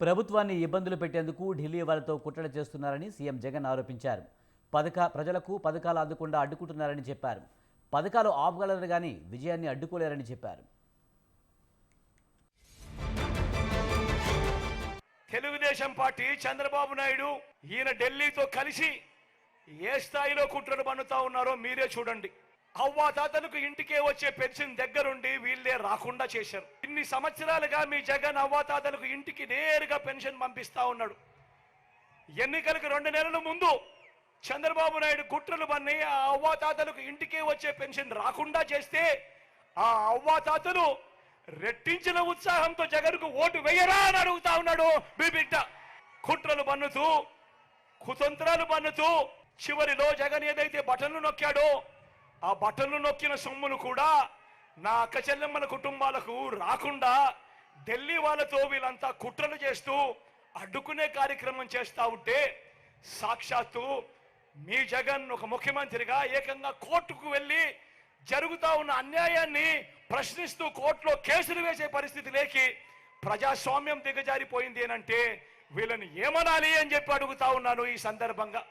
ప్రభుత్వాన్ని ఇబ్బందులు పెట్టేందుకు ఢిల్లీ వారితో కుట్రలు చేస్తున్నారని సీఎం జగన్ ఆరోపించారు. పథక ప్రజలకు పథకాలు అందకుండా అడ్డుకుంటున్నారని చెప్పారు. పథకాలు ఆపగలరు కానీ విజయాన్ని అడ్డుకోలేరని చెప్పారు. తెలుగుదేశం పార్టీ చంద్రబాబు నాయుడు ఈయన ఢిల్లీతో కలిసి ఏ స్థాయిలో కుట్రలు పన్నుతా ఉన్నారో మీరే చూడండి. అవ్వాతాతలకు ఇంటికే వచ్చే పెన్షన్ దగ్గరుండి వీళ్ళే రాకుండా చేశారు. ఇన్ని సంవత్సరాలుగా మీ జగన్ అవ్వాతాతలకు ఇంటికి నేరుగా పెన్షన్ పంపిస్తా ఉన్నాడు. ఎన్నికలకు రెండు నెలల ముందు చంద్రబాబు నాయుడు కుట్రలు పన్ని ఆ అవ్వాతాతలకు ఇంటికే వచ్చే పెన్షన్ రాకుండా చేస్తే ఆ అవ్వాతాతలు రెట్టించిన ఉత్సాహంతో జగన్కు ఓటు వేయరా అని అడుగుతా ఉన్నాడు మీ బిడ్డ. కుట్రలు పన్నుతూ కుతంత్రాలు పన్నుతూ చివరిలో జగన్ ఏదైతే బటన్లు నొక్కాడో ఆ బటన్లు నొక్కిన సొమ్మును కూడా నా అక్క చెల్లెమ్మల కుటుంబాలకు రాకుండా ఢిల్లీ వాళ్ళతో వీళ్ళంతా కుట్రలు చేస్తూ అడ్డుకునే కార్యక్రమం చేస్తా ఉంటే సాక్షాత్తు మీ జగన్ ఒక ముఖ్యమంత్రిగా ఏకంగా కోర్టుకు వెళ్ళి జరుగుతా ఉన్న అన్యాయాన్ని ప్రశ్నిస్తూ కోర్టులో కేసులు వేసే పరిస్థితి లేకి ప్రజాస్వామ్యం దిగజారిపోయింది అని అంటే వీళ్ళని ఏమనాలి అని చెప్పి అడుగుతా ఉన్నాను ఈ సందర్భంగా.